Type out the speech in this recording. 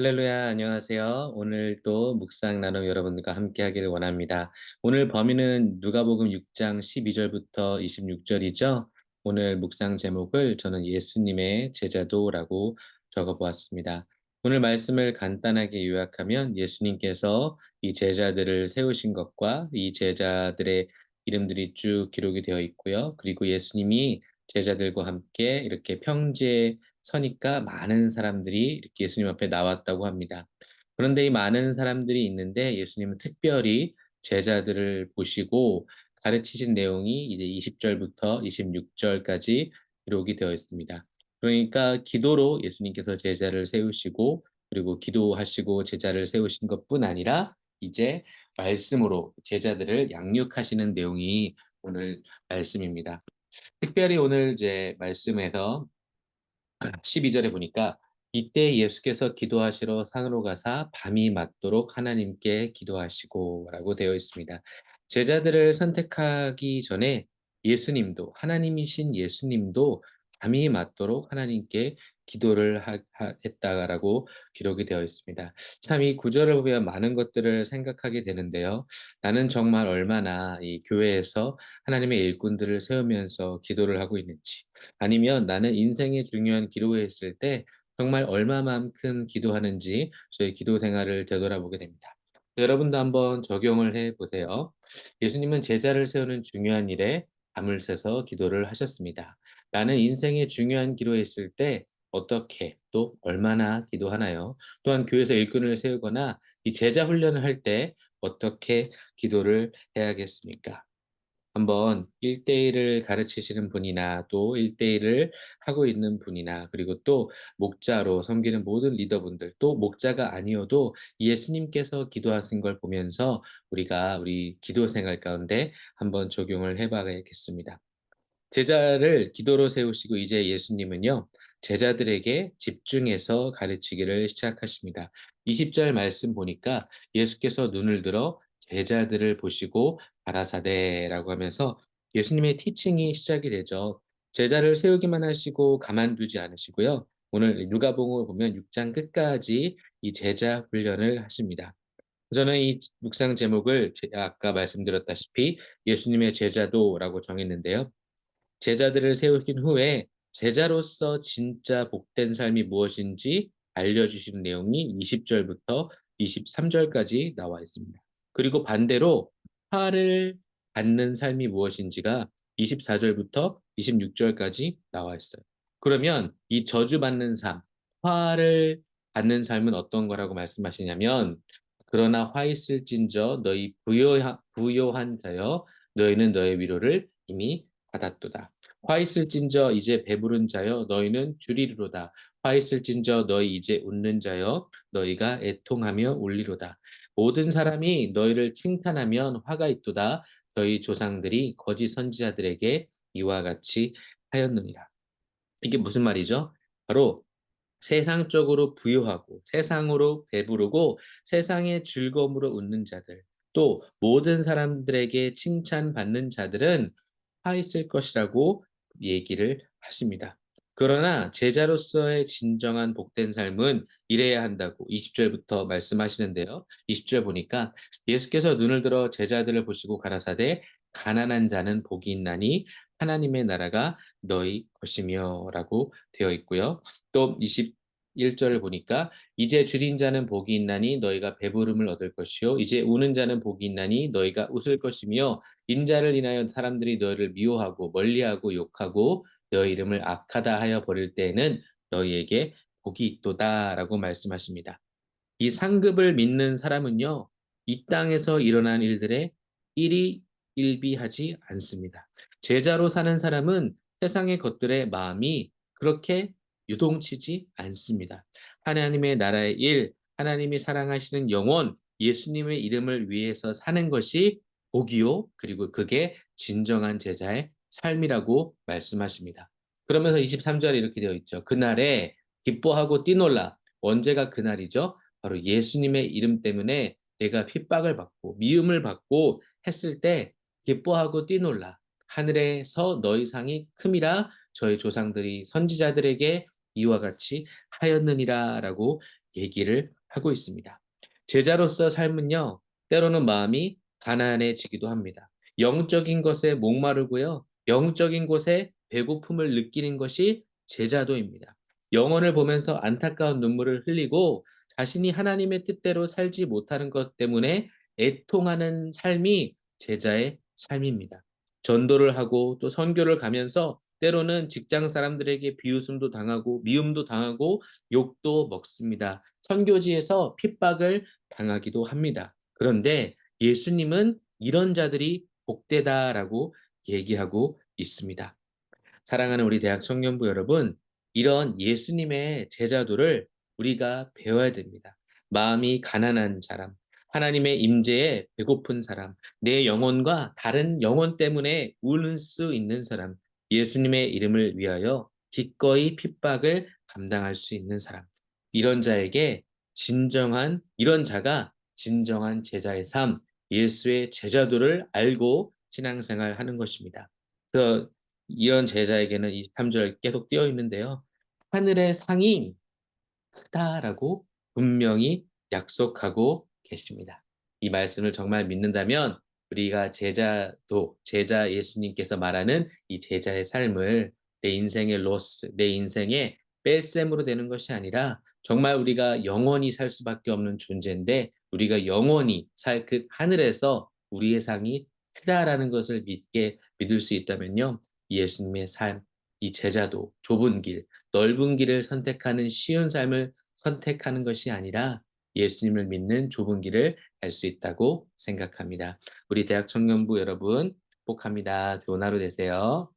할렐루야, 안녕하세요. 오늘 또 묵상 나눔 여러분들과 함께 하기를 원합니다. 오늘 범위는 누가복음 6장 12절부터 26절이죠. 오늘 묵상 제목을 저는 예수님의 제자도라고 적어 보았습니다. 오늘 말씀을 간단하게 요약하면 예수님께서 이 제자들을 세우신 것과 이 제자들의 이름들이 쭉 기록이 되어 있고요. 그리고 예수님이 제자들과 함께 이렇게 평지에 서니까 많은 사람들이 이렇게 예수님 앞에 나왔다고 합니다. 그런데 이 많은 사람들이 있는데 예수님은 특별히 제자들을 보시고 가르치신 내용이 이제 20절부터 26절까지 기록이 되어 있습니다. 그러니까 기도로 예수님께서 제자를 세우시고 그리고 기도하시고 제자를 세우신 것뿐 아니라 이제 말씀으로 제자들을 양육하시는 내용이 오늘 말씀입니다. 특별히 오늘 이제 말씀에서 12절에 보니까 이때 예수께서 기도하시러 산으로 가사 밤이 맞도록 하나님께 기도하시고 라고 되어 있습니다. 제자들을 선택하기 전에 예수님도 하나님이신 예수님도 밤이 맞도록 하나님께 기도를 하, 하, 했다라고 기록이 되어 있습니다. 참 이 구절을 보면 많은 것들을 생각하게 되는데요. 나는 정말 얼마나 이 교회에서 하나님의 일꾼들을 세우면서 기도를 하고 있는지, 아니면 나는 인생의 중요한 기도에 있을 때 정말 얼마만큼 기도하는지 저의 기도 생활을 되돌아보게 됩니다. 여러분도 한번 적용을 해 보세요. 예수님은 제자를 세우는 중요한 일에 밤을 새서 기도를 하셨습니다. 나는 인생의 중요한 기도에 있을 때 어떻게 또 얼마나 기도하나요? 또한 교회에서 일꾼을 세우거나 이 제자 훈련을 할 때 어떻게 기도를 해야겠습니까? 한번 1대1을 가르치시는 분이나 또 1대1을 하고 있는 분이나 그리고 또 목자로 섬기는 모든 리더분들 또 목자가 아니어도 예수님께서 기도하신 걸 보면서 우리가 우리 기도 생활 가운데 한번 적용을 해봐야겠습니다. 제자를 기도로 세우시고 이제 예수님은요, 제자들에게 집중해서 가르치기를 시작하십니다. 20절 말씀 보니까 예수께서 눈을 들어 제자들을 보시고 가라사대라고 하면서 예수님의 티칭이 시작이 되죠. 제자를 세우기만 하시고 가만두지 않으시고요. 오늘 누가복음을 보면 6장 끝까지 이 제자 훈련을 하십니다. 저는 이 묵상 제목을 아까 말씀드렸다시피 예수님의 제자도라고 정했는데요. 제자들을 세우신 후에 제자로서 진짜 복된 삶이 무엇인지 알려주신 내용이 20절부터 23절까지 나와 있습니다. 그리고 반대로 화를 받는 삶이 무엇인지가 24절부터 26절까지 나와 있어요. 그러면 이 저주받는 삶, 화를 받는 삶은 어떤 거라고 말씀하시냐면 그러나 화 있을진저 너희 부요한, 부요한 자여 너희는 너의 위로를 이미 받았도다. 화 있을진저 이제 배부른 자여 너희는 주리로다. 화 있을진저 너희 이제 웃는 자여 너희가 애통하며 울리로다. 모든 사람이 너희를 칭찬하면 화가 있도다. 너희 조상들이 거짓 선지자들에게 이와 같이 하였느니라. 이게 무슨 말이죠? 바로 세상적으로 부유하고 세상으로 배부르고 세상의 즐거움으로 웃는 자들 또 모든 사람들에게 칭찬받는 자들은 화 있을 것이라고 얘기를 하십니다. 그러나 제자로서의 진정한 복된 삶은 이래야 한다고 20절부터 말씀하시는데요. 20절 보니까 예수께서 눈을 들어 제자들을 보시고 가라사대 가난한 자는 복이 있나니 하나님의 나라가 너희 것이며 라고 되어 있고요. 또 21절을 보니까 이제 줄인 자는 복이 있나니 너희가 배부름을 얻을 것이요 이제 우는 자는 복이 있나니 너희가 웃을 것이며 인자를 인하여 사람들이 너희를 미워하고 멀리하고 욕하고 너희 이름을 악하다 하여 버릴 때에는 너희에게 복이 있도다라고 말씀하십니다. 이 상급을 믿는 사람은요. 이 땅에서 일어난 일들에 일이 일비하지 않습니다. 제자로 사는 사람은 세상의 것들에 마음이 그렇게 유동치지 않습니다. 하나님의 나라의 일, 하나님이 사랑하시는 영혼, 예수님의 이름을 위해서 사는 것이 복이요. 그리고 그게 진정한 제자의 삶이라고 말씀하십니다. 그러면서 23절에 이렇게 되어 있죠. 그날에 기뻐하고 뛰놀라. 언제가 그날이죠? 바로 예수님의 이름 때문에 내가 핍박을 받고 미움을 받고 했을 때 기뻐하고 뛰놀라. 하늘에서 너희 상이 큼이라 저희 조상들이 선지자들에게 이와 같이 하였느니라 라고 얘기를 하고 있습니다. 제자로서 삶은요. 때로는 마음이 가난해지기도 합니다. 영적인 것에 목마르고요. 영적인 곳에 배고픔을 느끼는 것이 제자도입니다. 영혼을 보면서 안타까운 눈물을 흘리고 자신이 하나님의 뜻대로 살지 못하는 것 때문에 애통하는 삶이 제자의 삶입니다. 전도를 하고 또 선교를 가면서 때로는 직장 사람들에게 비웃음도 당하고 미움도 당하고 욕도 먹습니다. 선교지에서 핍박을 당하기도 합니다. 그런데 예수님은 이런 자들이 복되다라고 얘기하고 있습니다. 사랑하는 우리 대학 청년부 여러분, 이런 예수님의 제자도를 우리가 배워야 됩니다. 마음이 가난한 사람, 하나님의 임재에 배고픈 사람, 내 영혼과 다른 영혼 때문에 우는 수 있는 사람, 예수님의 이름을 위하여 기꺼이 핍박을 감당할 수 있는 사람. 이런 자에게 진정한 이런 자가 진정한 제자의 삶, 예수의 제자도를 알고 신앙생활 하는 것입니다. 그래서 이런 제자에게는 23절 계속 띄어 있는데요. 하늘의 상이 크다라고 분명히 약속하고 계십니다. 이 말씀을 정말 믿는다면 우리가 제자도 제자 예수님께서 말하는 이 제자의 삶을 내 인생의 로스, 내 인생의 뺄셈으로 되는 것이 아니라 정말 우리가 영원히 살 수밖에 없는 존재인데 우리가 영원히 살 그 하늘에서 우리의 상이 크다라는 것을 믿게 믿을 수 있다면요. 예수님의 삶, 이 제자도 좁은 길, 넓은 길을 선택하는 쉬운 삶을 선택하는 것이 아니라 예수님을 믿는 좁은 길을 갈 수 있다고 생각합니다. 우리 대학 청년부 여러분 축복합니다. 좋은 하루 되세요.